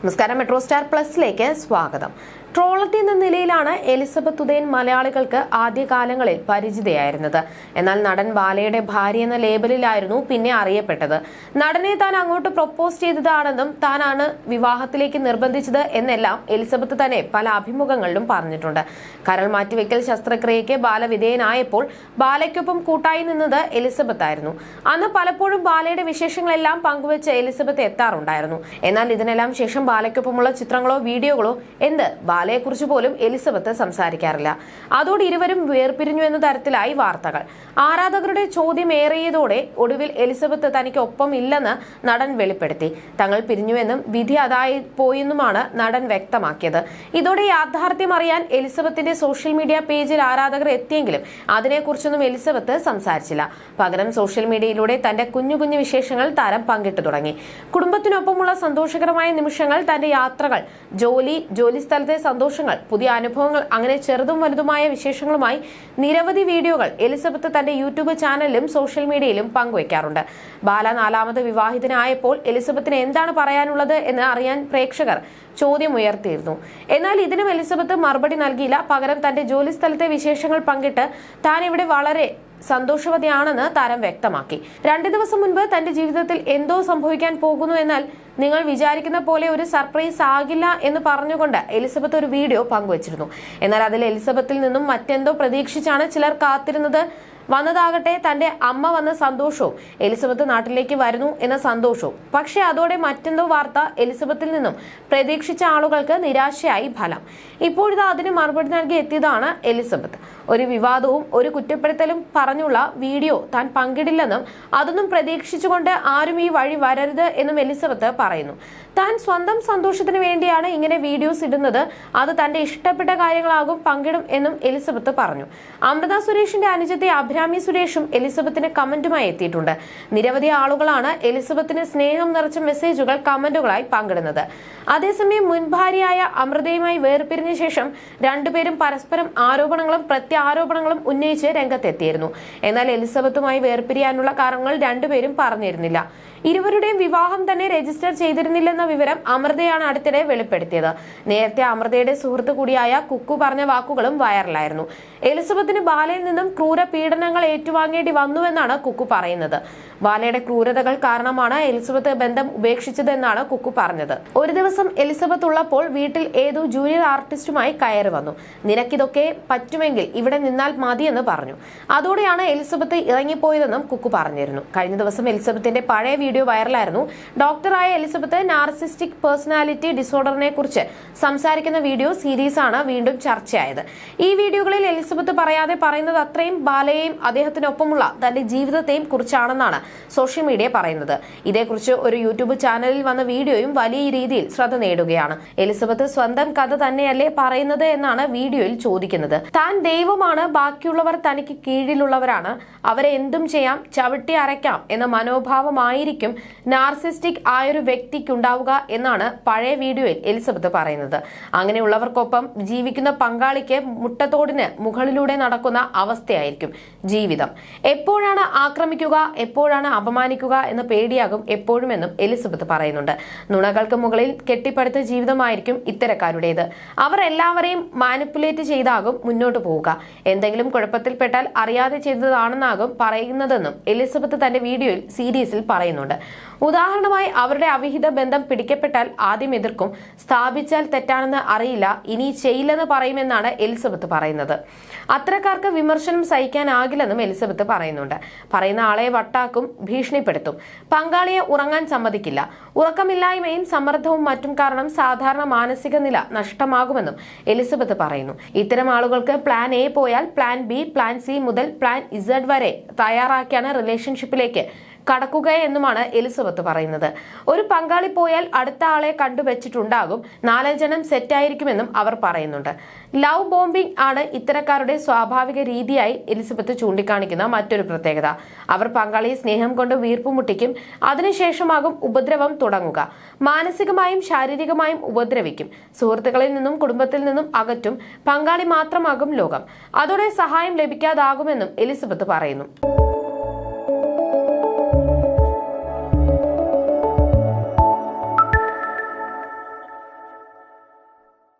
നമസ്കാരം. Metro star പ്ലസിലേക്ക് സ്വാഗതം. ട്രോളത്തി എന്ന നിലയിലാണ് എലിസബത്ത് ഉദയൻ മലയാളികൾക്ക് ആദ്യകാലങ്ങളിൽ പരിചിതയായിരുന്നത്. എന്നാൽ നടൻ ബാലയുടെ ഭാര്യ എന്ന ലേബലിലായിരുന്നു പിന്നെ അറിയപ്പെട്ടത്. നടനെ താൻ അങ്ങോട്ട് പ്രൊപ്പോസ് ചെയ്തതാണെന്നും താനാണ് വിവാഹത്തിലേക്ക് നിർബന്ധിച്ചത് എന്നെല്ലാം എലിസബത്ത് തന്നെ പല അഭിമുഖങ്ങളിലും പറഞ്ഞിട്ടുണ്ട്. കരൾ മാറ്റിവെക്കൽ ശസ്ത്രക്രിയയ്ക്ക് ബാല വിധേയനായപ്പോൾ ബാലയ്ക്കൊപ്പം കൂട്ടായി നിന്നത് എലിസബത്ത് ആയിരുന്നു അന്ന് പലപ്പോഴും ബാലയുടെ വിശേഷങ്ങളെല്ലാം പങ്കുവെച്ച് എലിസബത്ത് എത്താറുണ്ടായിരുന്നു. എന്നാൽ ഇതിനെല്ലാം ശേഷം ബാലയ്ക്കൊപ്പമുള്ള ചിത്രങ്ങളോ വീഡിയോകളോ എന്ത്? ബാലയെക്കുറിച്ച് പോലും എലിസബത്ത് സംസാരിക്കാറില്ല. അതോടെ ഇരുവരും വേർപിരിഞ്ഞു എന്ന തരത്തിലായി വാർത്തകൾ. ആരാധകരുടെ ചോദ്യം ഏറിയതോടെ ഒടുവിൽ എലിസബത്ത് തനിക്ക് ഒപ്പം ഇല്ലെന്ന് നടൻ വെളിപ്പെടുത്തി. തങ്ങൾ പിരിഞ്ഞുവെന്നും വിധി അതായി പോയെന്നുമാണ് നടൻ വ്യക്തമാക്കിയത്. ഇതോടെ യാഥാർത്ഥ്യം അറിയാൻ എലിസബത്തിന്റെ സോഷ്യൽ മീഡിയ പേജിൽ ആരാധകർ എത്തിയെങ്കിലും അതിനെക്കുറിച്ചൊന്നും എലിസബത്ത് സംസാരിച്ചില്ല. പകരം സോഷ്യൽ മീഡിയയിലൂടെ തന്റെ കുഞ്ഞു കുഞ്ഞു വിശേഷങ്ങൾ താരം പങ്കിട്ടു തുടങ്ങി. കുടുംബത്തിനൊപ്പമുള്ള സന്തോഷകരമായ നിമിഷങ്ങൾ തന്റെ യാത്രകൾ ജോലി ജോലി സ്ഥലത്തെ സന്തോഷങ്ങൾ പുതിയ അനുഭവങ്ങൾ അങ്ങനെ ചെറുതും വലുതുമായ വിശേഷങ്ങളുമായി നിരവധി വീഡിയോകൾ എലിസബത്ത് തന്റെ യൂട്യൂബ് ചാനലിലും സോഷ്യൽ മീഡിയയിലും പങ്കുവയ്ക്കാറുണ്ട് ബാല നാലാമത് വിവാഹിതനായപ്പോൾ എലിസബത്തിന് എന്താണ് പറയാനുള്ളത് എന്ന് അറിയാൻ പ്രേക്ഷകർ ചോദ്യം ഉയർത്തിയിരുന്നു എന്നാൽ ഇതിനും എലിസബത്ത് മറുപടി നൽകിയില്ല. പകരം തന്റെ ജോലി സ്ഥലത്തെ വിശേഷങ്ങൾ പങ്കിട്ട് താൻ ഇവിടെ വളരെ സന്തോഷവതിയാണെന്ന് താരം വ്യക്തമാക്കി. രണ്ടു ദിവസം മുൻപ് തന്റെ ജീവിതത്തിൽ എന്തോ സംഭവിക്കാൻ പോകുന്നു എന്നാൽ നിങ്ങൾ വിചാരിക്കുന്ന പോലെ ഒരു സർപ്രൈസ് ആകില്ല എന്ന് പറഞ്ഞുകൊണ്ട് എലിസബത്ത് ഒരു വീഡിയോ പങ്കുവച്ചിരുന്നു. എന്നാൽ അതിൽ എലിസബത്തിൽ നിന്നും മറ്റെന്തോ പ്രതീക്ഷിച്ചാണ് ചിലർ കാത്തിരുന്നത് വന്നതാകട്ടെ തന്റെ അമ്മ വന്ന സന്തോഷവും എലിസബത്ത് നാട്ടിലേക്ക് വരുന്നു എന്ന സന്തോഷവും. പക്ഷേ അതോടെ മറ്റെന്തോ വാർത്ത എലിസബത്തിൽ നിന്നും പ്രതീക്ഷിച്ച ആളുകൾക്ക് നിരാശയായി ഫലം. ഇപ്പോഴിത് അതിന് മറുപടി നൽകി എത്തിയതാണ് എലിസബത്ത്. ഒരു വിവാദവും ഒരു കുറ്റപ്പെടുത്തലും പറഞ്ഞുള്ള വീഡിയോ താൻ പങ്കിടില്ലെന്നും അതൊന്നും പ്രതീക്ഷിച്ചുകൊണ്ട് ആരും ഈ വഴി വരരുത് എന്നും എലിസബത്ത് പറയുന്നു. താൻ സ്വന്തം സന്തോഷത്തിന് വേണ്ടിയാണ് ഇങ്ങനെ വീഡിയോസ് ഇടുന്നത്. അത് തന്റെ ഇഷ്ടപ്പെട്ട കാര്യങ്ങളാകും പങ്കിടും എന്നും എലിസബത്ത് പറഞ്ഞു. അമൃത സുരേഷിന്റെ അനുജത്തെ അഭിരാമി സുരേഷും എലിസബത്തിന് കമന്റുമായി എത്തിയിട്ടുണ്ട്. നിരവധി ആളുകളാണ് എലിസബത്തിന് സ്നേഹം നിറച്ച മെസ്സേജുകൾ കമന്റുകളായി പങ്കിടുന്നത്. അതേസമയം മുൻ ഭാര്യയായ അമൃതയുമായി വേർപിരിഞ്ഞ ശേഷം രണ്ടുപേരും പരസ്പരം ആരോപണങ്ങളും പ്രത്യാരോപണങ്ങളും ഉന്നയിച്ച് രംഗത്തെത്തിയിരുന്നു. എന്നാൽ എലിസബത്തുമായി വേർപിരിയാനുള്ള കാരണങ്ങൾ രണ്ടുപേരും പറഞ്ഞിരുന്നില്ല. ഇരുവരുടെയും വിവാഹം തന്നെ രജിസ്റ്റർ ചെയ്തിരുന്നില്ലെന്ന വിവരം അമൃതയാണ് അടുത്തിടെ വെളിപ്പെടുത്തിയത്. നേരത്തെ അമൃതയുടെ സുഹൃത്തു കൂടിയായ കുക്കു പറഞ്ഞ വാക്കുകളും വൈറലായിരുന്നു. എലിസബത്തിന് ബാലയിൽ നിന്നും ക്രൂര പീഡനങ്ങൾ ഏറ്റുവാങ്ങേണ്ടി വന്നുവെന്നാണ് കുക്കു പറയുന്നത്. വാലയുടെ ക്രൂരതകൾ കാരണമാണ് എലിസബത്ത് ബന്ധം ഉപേക്ഷിച്ചതെന്നാണ് കുക്കു പറഞ്ഞത്. ഒരു ദിവസം എലിസബത്ത് ഉള്ളപ്പോൾ വീട്ടിൽ ഏതോ ജൂനിയർ ആർട്ടിസ്റ്റുമായി കയറി വന്നു. നിനക്കിതൊക്കെ പറ്റുമെങ്കിൽ ഇവിടെ നിന്നാൽ മതിയെന്ന് പറഞ്ഞു. അതോടെയാണ് എലിസബത്ത് ഇറങ്ങിപ്പോയതെന്നും കുക്കു പറഞ്ഞിരുന്നു. കഴിഞ്ഞ ദിവസം എലിസബത്തിന്റെ പഴയ വീഡിയോ വൈറലായിരുന്നു. ഡോക്ടറായ എലിസബത്ത് നാർസിസ്റ്റിക് പേഴ്സണാലിറ്റി ഡിസോർഡറിനെ കുറിച്ച് സംസാരിക്കുന്ന വീഡിയോ സീരീസ് ആണ് വീണ്ടും ചർച്ചയായത്. ഈ വീഡിയോകളിൽ എലിസബത്ത് പറയാതെ പറയുന്നത് അത്രയും ബാലയെയും അദ്ദേഹത്തിനൊപ്പമുള്ള തന്റെ ജീവിതത്തെയും കുറിച്ചാണെന്നാണ് സോഷ്യൽ മീഡിയ പറയുന്നത്. ഇതേക്കുറിച്ച് ഒരു യൂട്യൂബ് ചാനലിൽ വന്ന വീഡിയോയും വലിയ രീതിയിൽ ശ്രദ്ധ നേടുകയാണ്. എലിസബത്ത് സ്വന്തം കഥ തന്നെയല്ലേ പറയുന്നത് എന്നാണ് വീഡിയോയിൽ ചോദിക്കുന്നത്. താൻ ദൈവമാണ് ബാക്കിയുള്ളവർ തനിക്ക് കീഴിലുള്ളവരാണ്. അവരെ എന്തും ചെയ്യാം ചവിട്ടി അരയ്ക്കാം എന്ന മനോഭാവമായിരിക്കും നാർസിസ്റ്റിക് ആയൊരു വ്യക്തിക്കുണ്ടാവുക എന്നാണ് പഴയ വീഡിയോയിൽ എലിസബത്ത് പറയുന്നത്. അങ്ങനെയുള്ളവർക്കൊപ്പം ജീവിക്കുന്ന പങ്കാളിക്ക് മുട്ടത്തോടിന് മുകളിലൂടെ നടക്കുന്ന അവസ്ഥയായിരിക്കും ജീവിതം. എപ്പോഴാണ് ആക്രമിക്കുക എപ്പോഴാണ് അപമാനിക്കുക എന്ന പേടിയാകും എപ്പോഴും എപ്പോഴുമെന്നും എലിസബത്ത് പറയുന്നുണ്ട്. നുണകൾക്ക് മുകളിൽ കെട്ടിപ്പടുത്ത ജീവിതമായിരിക്കും ഇത്തരക്കാരുടേത്. അവർ എല്ലാവരെയും മാനിപ്പുലേറ്റ് ചെയ്താകും മുന്നോട്ട് പോവുക. എന്തെങ്കിലും കുഴപ്പത്തിൽപ്പെട്ടാൽ അറിയാതെ ചെയ്തതാണെന്നാകും പറയുന്നതെന്നും എലിസബത്ത് തന്റെ വീഡിയോയിൽ സീരീസിൽ പറയുന്നുണ്ട്. ഉദാഹരണമായി അവരുടെ അവിഹിത ബന്ധം പിടിക്കപ്പെട്ടാൽ ആദ്യം എതിർക്കും സ്ഥാപിച്ചാൽ തെറ്റാണെന്ന് അറിയില്ല ഇനി ചെയ്യില്ലെന്ന് പറയുമെന്നാണ് എലിസബത്ത് പറയുന്നത്. അത്തരക്കാർക്ക് വിമർശനം സഹിക്കാനാകില്ലെന്നും എലിസബത്ത് പറയുന്നുണ്ട്. പറയുന്ന ആളെ വട്ടാക്കും ഭീഷണിപ്പെടുത്തും. പങ്കാളിയെ ഉറങ്ങാൻ സമ്മതിക്കില്ല. ഉറക്കമില്ലായ്മയും സമ്മർദ്ദവും മറ്റും കാരണം സാധാരണ മാനസിക നില നഷ്ടമാകുമെന്നും എലിസബത്ത് പറയുന്നു. ഇത്തരം ആളുകൾക്ക് പ്ലാൻ എ പോയാൽ പ്ലാൻ ബി പ്ലാൻ സി മുതൽ പ്ലാൻ ഇസഡ് വരെ തയ്യാറാക്കിയാണ് റിലേഷൻഷിപ്പിലേക്ക് കടക്കുക എന്നുമാണ് എലിസബത്ത് പറയുന്നത്. ഒരു പങ്കാളി പോയാൽ അടുത്ത ആളെ കണ്ടുവച്ചിട്ടുണ്ടാകും. നാലഞ്ചെണ്ണം സെറ്റായിരിക്കുമെന്നും അവർ പറയുന്നുണ്ട്. ലവ് ബോംബിംഗ് ആണ് ഇത്തരക്കാരുടെ സ്വാഭാവിക രീതിയായി എലിസബത്ത് ചൂണ്ടിക്കാണിക്കുന്ന മറ്റൊരു പ്രത്യേകത. അവർ പങ്കാളിയെ സ്നേഹം കൊണ്ട് വീർപ്പുമുട്ടിക്കും അതിനുശേഷമാകും ഉപദ്രവം തുടങ്ങുക. മാനസികമായും ശാരീരികമായും ഉപദ്രവിക്കും. സുഹൃത്തുക്കളിൽ നിന്നും കുടുംബത്തിൽ നിന്നും അകറ്റും. പങ്കാളി മാത്രമാകും ലോകം. അതോടെ സഹായം ലഭിക്കാതാകുമെന്നും എലിസബത്ത് പറയുന്നു.